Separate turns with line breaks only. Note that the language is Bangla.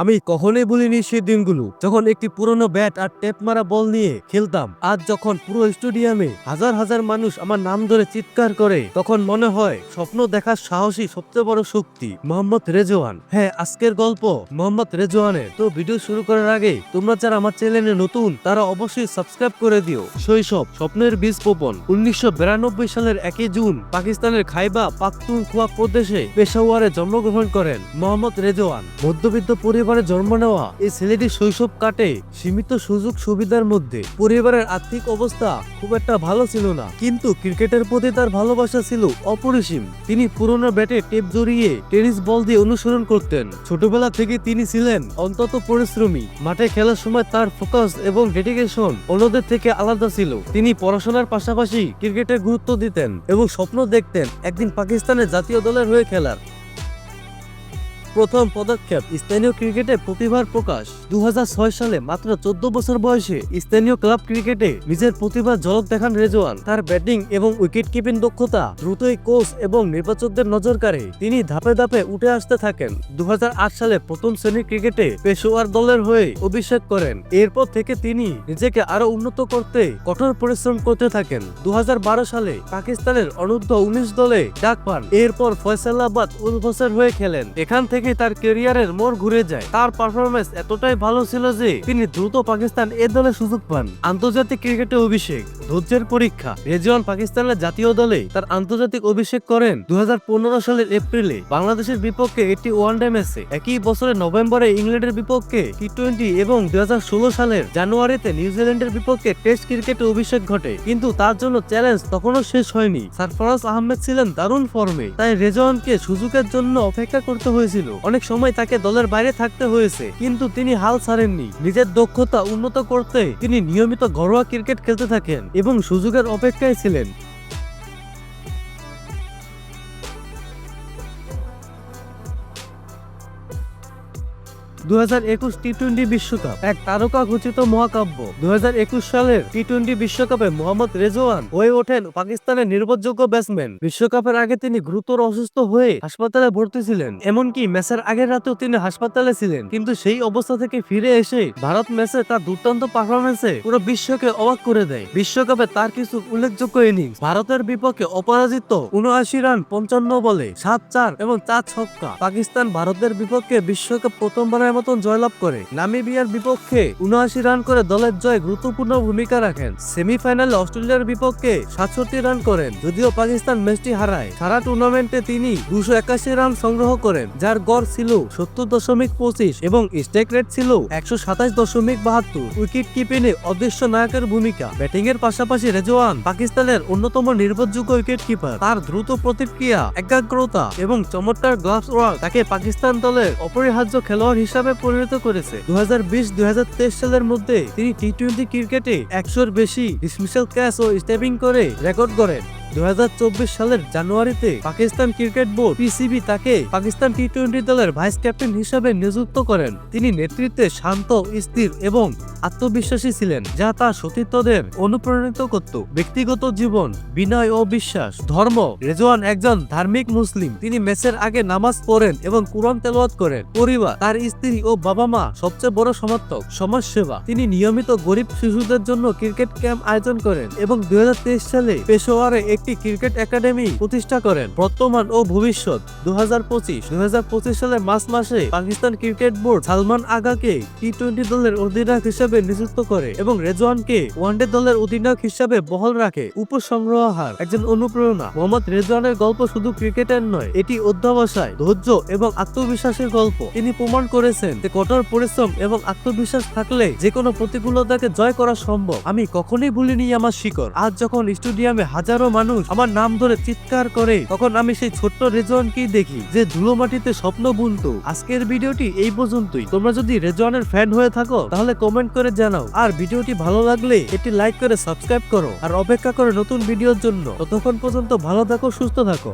আমি কখনোই ভুলিনি সেই দিনগুলো, যখন একটি পুরনো ব্যাট আর টেপ মারা বল নিয়ে খেলতাম। আজ যখন পুরো স্টেডিয়ামে হাজার হাজার মানুষ আমার নাম ধরে চিৎকার করে, তখন মনে হয় স্বপ্ন দেখার সাহসী সবচেয়ে বড় শক্তি। মোহাম্মদ রেজওয়ান। হ্যাঁ আজকের গল্প মোহাম্মদ রেজওয়ানের। তো ভিডিও শুরু করার আগে, তোমরা যারা আমার চ্যানেলে নতুন, তারা অবশ্যই সাবস্ক্রাইব করে দিও। শৈশব, স্বপ্নের বীজ বপন উনিশশো সালের একই জুন, পাকিস্তানের খাইবা পাখতুনখোয়া প্রদেশে পেশাওয়ারে জন্মগ্রহণ করেন মোহাম্মদ রেজওয়ান। মধ্যবিত্ত পরিবারে জন্ম নেওয়া এই ছেলেটির শৈশব কাটে সীমিত সুযোগ সুবিধার মধ্যে। পরিবারের আর্থিক অবস্থা খুব একটা ভালো ছিল না, কিন্তু ক্রিকেটের প্রতি তার ভালোবাসা ছিল অপরিসীম। তিনি পুরনো ব্যাটে টেপ জড়িয়ে টেনিস বল দিয়ে অনুসরণ করতেন। ছোটবেলা থেকে তিনি ছিলেন অন্তত পরিশ্রমী। মাঠে খেলার সময় তার ফোকাস এবং ডেডিকেশন অন্যদের থেকে আলাদা ছিল। তিনি পড়াশোনার পাশাপাশি ক্রিকেটে গুরুত্ব দিতেন এবং স্বপ্ন দেখতেন একদিন পাকিস্তানের জাতীয় দলের হয়ে খেলার। প্রথম পদক্ষেপ স্থানীয় ক্রিকেটে প্রতিভার প্রকাশ। দু হাজার ছয় সালে মাত্র চোদ্দ বছর বয়সে স্থানীয় ক্লাব ক্রিকেটে নিজের প্রতিভার ঝলক দেখান রেজওয়ান। তার ব্যাটিং এবং উইকেট কিপিং দক্ষতা দ্রুতই কোচ এবং নির্বাচকদের নজর কাড়ে। তিনি ধাপে ধাপে উঠে আসতে থাকেন। দু সালে প্রথম শ্রেণির ক্রিকেটে পেশোয়ার দলের হয়ে অভিষেক করেন। এরপর থেকে তিনি নিজেকে আরও উন্নত করতে কঠোর পরিশ্রম করতে থাকেন। দু হাজার বারো সালে পাকিস্তানের অনূর্ধ্ব উনিশ দলে ডাক পান। এরপর ফয়সালাবাদ উলভসের হয়ে খেলেন। এখান থেকে তার ক্যারিয়ারের মোড় ঘুরে যায়। তার পারফরমেন্স এতটাই ভালো ছিল যে তিনি দ্রুত পাকিস্তান এ দলে সুযোগ পান। আন্তর্জাতিক ক্রিকেটে অভিষেক, ধৈর্যের পরীক্ষা রেজওয়ান পাকিস্তানের জাতীয় দলে তার আন্তর্জাতিক অভিষেক করেন দু হাজার পনেরো সালের এপ্রিলে। বাংলাদেশের বিপক্ষে একটি ওয়ানডে ম্যাচে, একই বছরের নভেম্বরে ইংল্যান্ডের বিপক্ষে টি টোয়েন্টি এবং দুই হাজার ষোলো সালের জানুয়ারিতে নিউজিল্যান্ডের বিপক্ষে টেস্ট ক্রিকেটে অভিষেক ঘটে। কিন্তু তার জন্য চ্যালেঞ্জ তখনও শেষ হয়নি। সারফরাজ আহমেদ ছিলেন দারুণ ফর্মে তাই রেজওয়ানকে সুযোগের জন্য অপেক্ষা করতে হয়েছিল। অনেক সময় তাকে দলের বাইরে থাকতে হয়েছে, কিন্তু তিনি হাল ছাড়েননি। নিজের দক্ষতা উন্নত করতে তিনি নিয়মিত ঘরোয়া ক্রিকেট খেলতে থাকেন এবং সুযোগের অপেক্ষায় ছিলেন। দু টি টোয়েন্টি বিশ্বকাপ, এক তারকা ঘোষিত মহাকাব্য। দুই হাজার একুশ সালের টি টোয়েন্টি বিশ্বকাপে মোহাম্মদ রেজওয়ান হয়ে ওঠেন পাকিস্তানের নির্ভরযোগ্য ব্যাটসম্যান। বিশ্বকাপের আগে তিনি গুরুতর অসুস্থ হয়ে হাসপাতালে ভর্তি ছিলেন, এমনকি ম্যাচের আগের রাতেও তিনি হাসপাতালে ছিলেন। কিন্তু সেই অবস্থা থেকে ফিরে এসে ভারত ম্যাচে তার দুর্দান্ত পারফরমেন্সে পুরো বিশ্বকে অবাক করে দেয়। বিশ্বকাপে তার কিছু উল্লেখযোগ্য ইনিংস ভারতের বিপক্ষে অপরাজিত উনআশি রান, পঞ্চান্ন বলে সাত চার এবং চার ছক্কা। পাকিস্তান ভারতের বিপক্ষে বিশ্বকাপ প্রথমবারের মতন জয়লাভ করে। নামিবিয়ার বিপক্ষে উনআশি রান করে দলের জয় গুরুত্বপূর্ণ ভূমিকা রাখেন। সেমিফাইনালে অস্ট্রেলিয়ার বিপক্ষে সাতষট্টি রান করেন, যদিও পাকিস্তান ম্যাচটি হারায়। সারা টুর্নামেন্টে তিনি দুশো একাশি রান সংগ্রহ করেন, যার গড় ছিল সত্তর দশমিক পঁচিশ এবং স্ট্রাইক রেট ছিল একশো সাতাশ দশমিক বাহাত্তর। উইকেট কিপিংয়ে অদৃশ্য নায়কের ভূমিকা। ব্যাটিং এর পাশাপাশি রেজওয়ান পাকিস্তানের অন্যতম নির্ভরযোগ্য উইকেট কিপার তার দ্রুত প্রতিক্রিয়া, একাগ্রতা এবং চমৎকার গ্লাভস ওয়ার্ক তাকে পাকিস্তান দলের অপরিহার্য খেলোয়াড় হিসাবে পরিণত করেছে। দু হাজার সালের মধ্যে তিনি টি টোয়েন্টি ক্রিকেটে একশোর বেশি ডিসমিসাল ক্যাচ ও স্টেপিং করে রেকর্ড করেন দু হাজার চব্বিশ সালের জানুয়ারিতে পাকিস্তান ক্রিকেট বোর্ড পিসিবি তাকে পাকিস্তান টি টোয়েন্টি দলের ভাইস ক্যাপ্টেন হিসেবে নিযুক্ত করেন। তিনি নেতৃত্বে শান্ত, স্থির এবং আত্মবিশ্বাসী ছিলেন, যা তার সতীর্থদের অনুপ্রাণিত করত। ব্যক্তিগত জীবন, বিনয় ও বিশ্বাস, ধর্ম। রেজওয়ান একজন ধার্মিক মুসলিম। তিনি ম্যাচের আগে নামাজ পড়েন এবং কোরআন তেলাওয়াত করেন। পরিবার, তার স্ত্রী ও বাবা মা সবচেয়ে বড় সমর্থক। সমাজ সেবা তিনি নিয়মিত গরিব শিশুদের জন্য ক্রিকেট ক্যাম্প আয়োজন করেন এবং দুই হাজার তেইশ সালে পেশোয়ারে একটি ক্রিকেট একাডেমি প্রতিষ্ঠা করেন। বর্তমান ও ভবিষ্যৎ দু হাজার পঁচিশ সালের মার্চ মাসে পাকিস্তান ক্রিকেট বোর্ড সালমান আগাকে টি টোয়েন্টি দলের অধিনায়ক হিসেবে নিযুক্ত করে এবং রেজওয়ানকে ওয়ানডে দলের অধিনায়ক হিসেবে বহাল রাখে উপসংগ্রহার একজন অনুপ্রেরণা। মোহাম্মদ রেজওয়ানের গল্প শুধু ক্রিকেটের নয়, এটি অধ্যাবসায়, ধৈর্য এবং আত্মবিশ্বাসের গল্প। তিনি প্রমাণ করেছেন যে কঠোর পরিশ্রম এবং আত্মবিশ্বাস থাকলে যে কোনো প্রতিকূলতাকে জয় করা সম্ভব। আমি কখনোই ভুলিনি আমার শিকড়। আজ যখন স্টেডিয়ামে হাজারো মানুষ আমার নাম ধরে চিৎকার করে, তখন আমি সেই ছোট্ট রেজওয়ানকেই দেখি যে ধুলো মাটিতে স্বপ্ন বুনতো। আজকের ভিডিওটি এই পর্যন্তই। তোমরা যদি রেজওয়ানের ফ্যান হয়ে থাকো, তাহলে কমেন্ট করে জানাও। আর ভিডিওটি ভালো লাগলে এটি লাইক করে সাবস্ক্রাইব করো। আর অপেক্ষা করে নতুন ভিডিওর জন্য। ততক্ষণ পর্যন্ত ভালো থাকো, সুস্থ থাকো।